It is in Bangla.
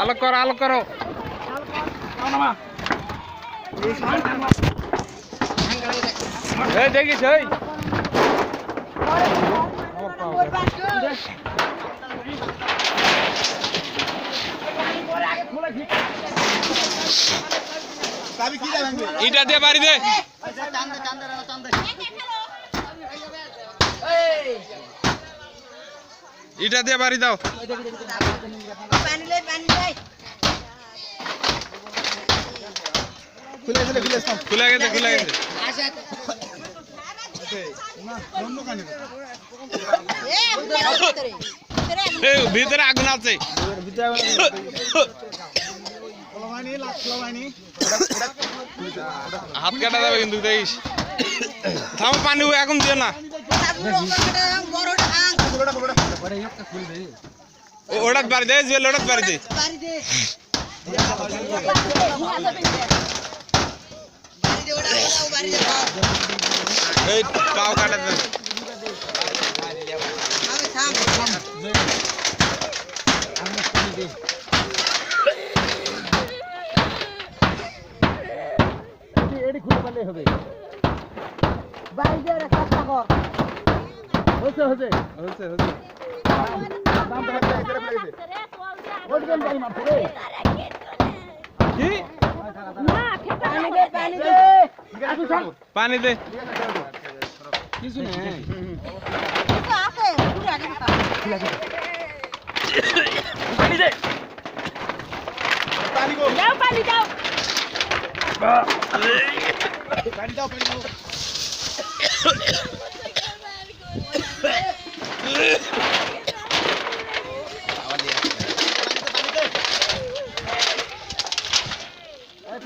আলো কর আলো করো এই দেখিস এই ইটা দিয়ে বাড়ি দে ইটা দিয়ে বাড়ি দাও। খুলে গেছে খুলে গেছে। এই, ভিতরে আগুন আছে। হাত কাটা যাবে কিন্তু দেখিস। থামো পানি এখন দিও না। ও- ওটাত বাড়ি দে জুয়েল ওটাত বাড়ি দে এই পাও কাটা দে হচ্ছে হচ্ছে হচ্ছে কি? পানি দে পানি দে। পানি গো। যাও পানি দাও। পানি দাও পানি দাও।